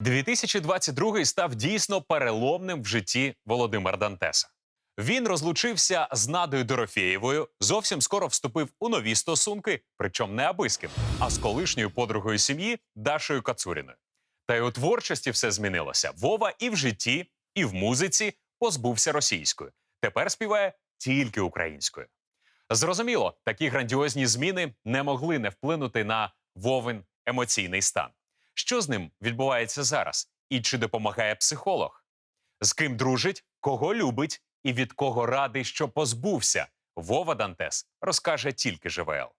2022 став дійсно переломним в житті Володимира Дантеса. Він розлучився з Надою Дорофєєвою, зовсім скоро вступив у нові стосунки, причому не аби з ким, а з колишньою подругою сім'ї Дашою Кацуріною. Та й у творчості все змінилося. Вова і в житті, і в музиці позбувся російською. Тепер співає тільки українською. Зрозуміло, такі грандіозні зміни не могли не вплинути на Вовин емоційний стан. Що з ним відбувається зараз? І чи допомагає психолог? З ким дружить, кого любить і від кого радий, що позбувся? Вова Дантес розкаже тільки ЖВЛ.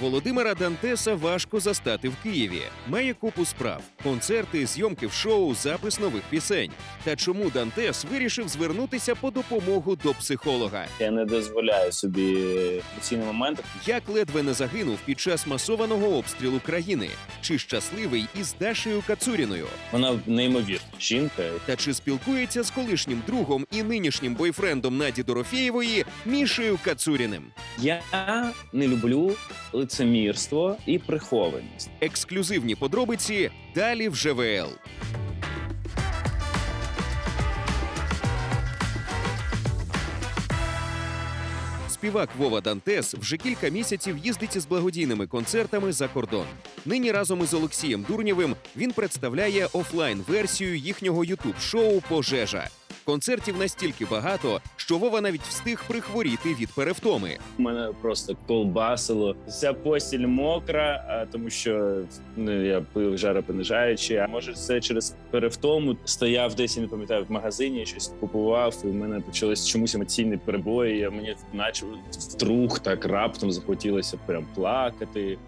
Володимира Дантеса важко застати в Києві. Має купу справ: концерти, зйомки в шоу, запис нових пісень. Та чому Дантес вирішив звернутися по допомогу до психолога? Я не дозволяю собі емоційні моменти. Як ледве не загинув під час масованого обстрілу країни? Чи щасливий із Дашею Кацуріною? Вона неймовірна жінка. Та чи спілкується з колишнім другом і нинішнім бойфрендом Наді Дорофєєвої Мішею Кацуріним? Я не люблю лицемірство і прихованість. Ексклюзивні подробиці далі в ЖВЛ. Співак Вова Дантес вже кілька місяців їздить із благодійними концертами за кордон. Нині разом із Олексієм Дурнєвим він представляє офлайн-версію їхнього ютуб-шоу Пожежа. Концертів настільки багато, що Вова навіть встиг прихворіти від перевтоми. Мене просто колбасило. Вся постіль мокра, а тому що ну, я пив жаропонижаючи. А може, це через перевтому стояв десь, я не пам'ятаю, в магазині щось купував, і в мене почались чомусь емоційні перебої. Я мені наче вдруг так раптом захотілося прям плакати.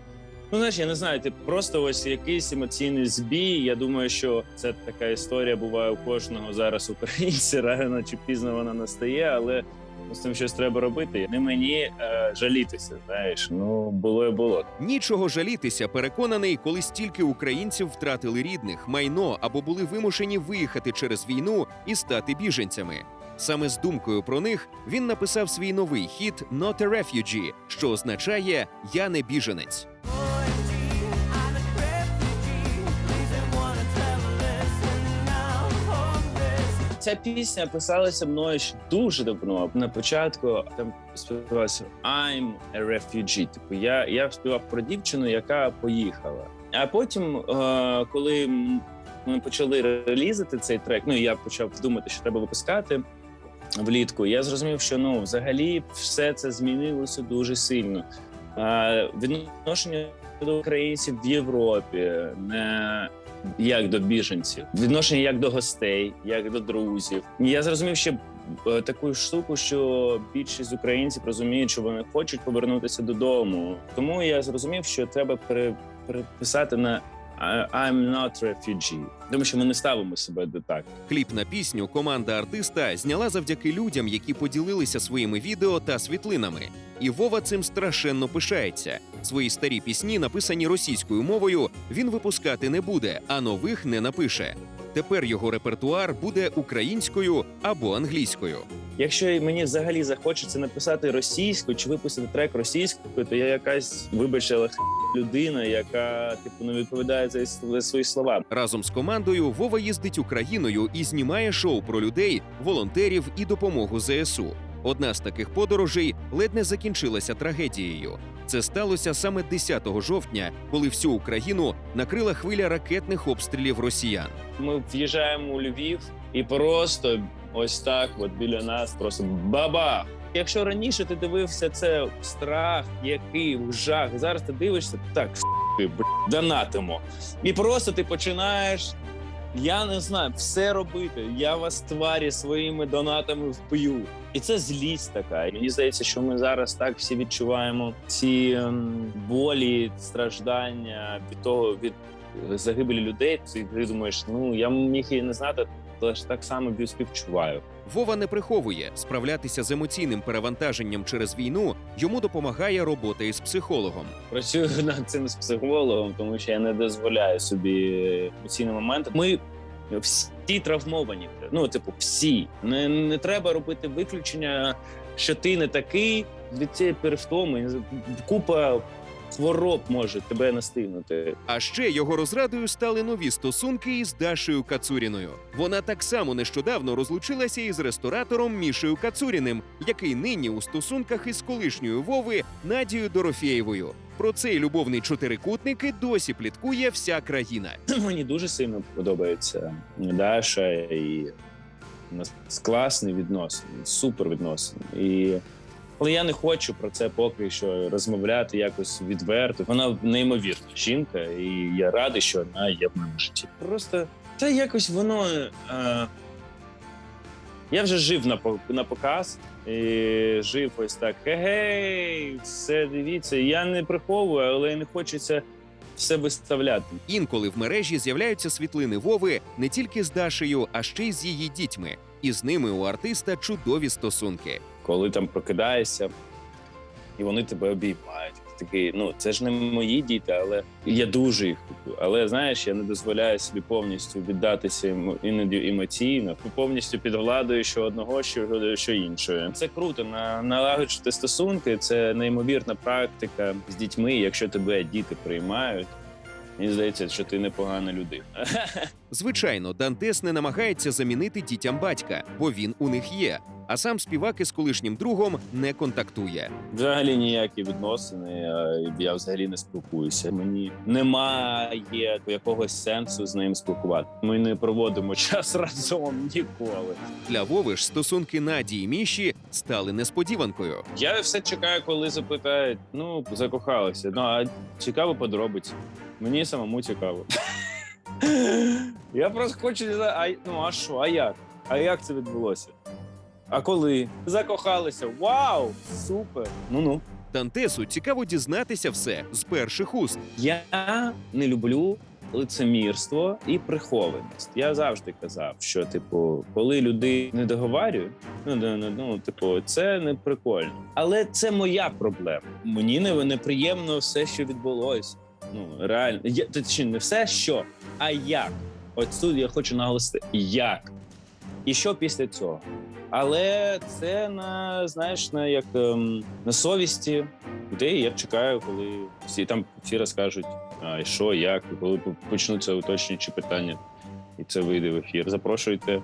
Ну, знаєш, я не знаю, ти просто ось якийсь емоційний збій. Я думаю, що це така історія буває у кожного зараз українця. Рано чи пізно вона настає, але ну, з цим щось треба робити. Не мені е, жалітися. Знаєш, ну було і було. Нічого жалітися, переконаний, коли стільки українців втратили рідних, майно або були вимушені виїхати через війну і стати біженцями. Саме з думкою про них він написав свій новий хіт «Not a Refugee», що означає Я не біженець. Ця пісня писалася мною ще дуже давно. На початку там співалося I'm a refugee. Типу, я, я співав про дівчину, яка поїхала. А потім, е, коли ми почали релізити цей трек, ну я почав думати, що треба випускати влітку. Я зрозумів, що ну взагалі все це змінилося дуже сильно. Е, відношення до українців в Європі не як до біженців, відношення як до гостей, як до друзів. Я зрозумів ще е, таку штуку, що більшість українців розуміють, що вони хочуть повернутися додому. Тому я зрозумів, що треба пере, переписати на «I- I'm not refugee, тому що ми не ставимо себе до так. Кліп на пісню команда артиста зняла завдяки людям, які поділилися своїми відео та світлинами. І Вова цим страшенно пишається. Свої старі пісні, написані російською мовою, він випускати не буде, а нових не напише. Тепер його репертуар буде українською або англійською. Якщо мені взагалі захочеться написати російською чи випустити трек російською, то я якась вибачте, але людина, яка типу не відповідає за за свої слова. Разом з командою Вова їздить Україною і знімає шоу про людей, волонтерів і допомогу ЗСУ. Одна з таких подорожей ледь не закінчилася трагедією. Це сталося саме 10 жовтня, коли всю Україну накрила хвиля ракетних обстрілів росіян. Ми в'їжджаємо у Львів і просто ось так, от біля нас, просто баба. Якщо раніше ти дивився це страх, який жах, зараз ти дивишся так, с**ки, б**, донатимо. І просто ти починаєш. Я не знаю, все робити. Я вас тварі своїми донатами вб'ю. І це злість така. Мені здається, що ми зараз так всі відчуваємо ці ем, болі, страждання від того від е, загибелі людей. Ти, думаєш, ну я міг і не знати, але ж так само співчуваю. Вова не приховує справлятися з емоційним перевантаженням через війну. Йому допомагає робота із психологом. Працюю над цим з психологом, тому що я не дозволяю собі емоційні моменти. Ми всі травмовані. Ну, типу, всі. Не, не треба робити виключення, що ти не такий від цієї перевтоми. Купа хвороб може тебе настигнути. А ще його розрадою стали нові стосунки із Дашею Кацуріною. Вона так само нещодавно розлучилася із ресторатором Мішею Кацуріним, який нині у стосунках із колишньою Вови Надією Дорофєєвою. Про цей любовний чотирикутник і досі пліткує вся країна. Мені дуже сильно подобається Даша і у нас класний відносини, супер відносини. І але я не хочу про це поки що розмовляти якось відверто. Вона неймовірна жінка, і я радий, що вона є в моєму житті. Просто та якось воно. Е, я вже жив на, на показ і жив ось так. Гей, все дивіться. Я не приховую, але не хочеться все виставляти. Інколи в мережі з'являються світлини Вови не тільки з Дашею, а ще й з її дітьми. І з ними у артиста чудові стосунки. коли там прокидаєшся, і вони тебе обіймають. Такий, ну це ж не мої діти, але я дуже їх люблю. Але знаєш, я не дозволяю собі повністю віддатися іноді емоційно, повністю під владою що одного, що, що іншого. Це круто. На налагоджувати стосунки. Це неймовірна практика з дітьми. Якщо тебе діти приймають, мені здається, що ти непогана людина. Звичайно, Дантес не намагається замінити дітям батька, бо він у них є. А сам співак із колишнім другом не контактує. Взагалі ніякі відносини. е, Я взагалі не спілкуюся. Мені немає якогось сенсу з ним спілкувати. Ми не проводимо час разом ніколи. Для Вови ж стосунки Наді і Міші стали несподіванкою. Я все чекаю, коли запитають: ну закохалися. Ну а цікаво подробиці. Мені самому цікаво. Я просто хочу а ну а що, а як? А як це відбулося? А коли закохалися? Вау! Супер! Ну ну. Дантесу цікаво дізнатися все з перших уст. Я не люблю лицемірство і прихованість. Я завжди казав, що типу, коли люди не договарюють, ну, ну, ну, ну типу, це не прикольно. Але це моя проблема. Мені не неприємно все, що відбулося. Ну реально, я точніше, не все, що, а як. От тут я хочу наголосити, як. І що після цього? Але це на знаєш, на як ем, на совісті людей. Я чекаю, коли всі там всі розкажуть, а що, як, коли почнуться уточнюючі питання, і це вийде в ефір. Запрошуйте е,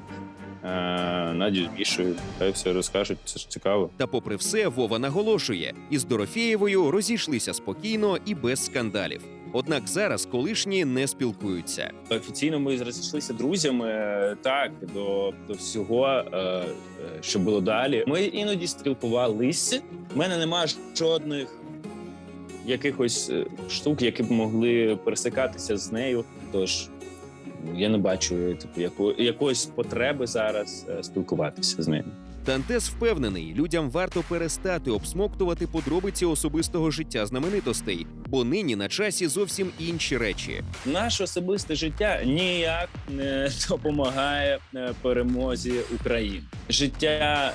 Надю Мішою, хай все розкажуть. Це ж цікаво. Та, попри все, Вова наголошує, із Дорофєєвою розійшлися спокійно і без скандалів. Однак зараз колишні не спілкуються. Офіційно ми розійшлися друзями е, так до, до всього, е, е, що було далі. Ми іноді спілкувалися. У мене немає жодних якихось штук, які б могли пересикатися з нею. Тож я не бачу типу, яко, якоїсь потреби зараз спілкуватися з нею. Дантес впевнений, людям варто перестати обсмоктувати подробиці особистого життя знаменитостей, бо нині на часі зовсім інші речі. Наше особисте життя ніяк не допомагає е, перемозі України. Життя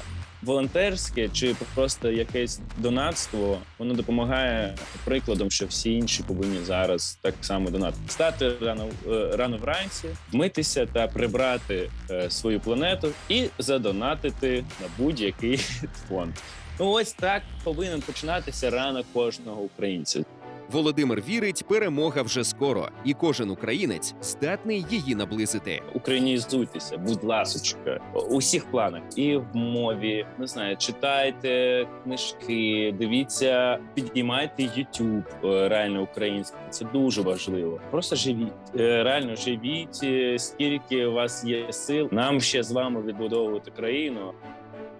волонтерське чи просто якесь донатство, воно допомагає прикладом, що всі інші повинні зараз так само донатити. Стати рано е, рано вранці, вмитися та прибрати е, свою планету і задонатити на будь-який фонд. Ну ось так повинен починатися ранок кожного українця. Володимир вірить, перемога вже скоро, і кожен українець здатний її наблизити. Українізуйтеся, будь ласочка, у усіх планах, і в мові не знаю, читайте книжки, дивіться, підіймайте YouTube е, реально український. Це дуже важливо. Просто живіть, Е, реально живіть, е, скільки у вас є сил. Нам ще з вами відбудовувати країну.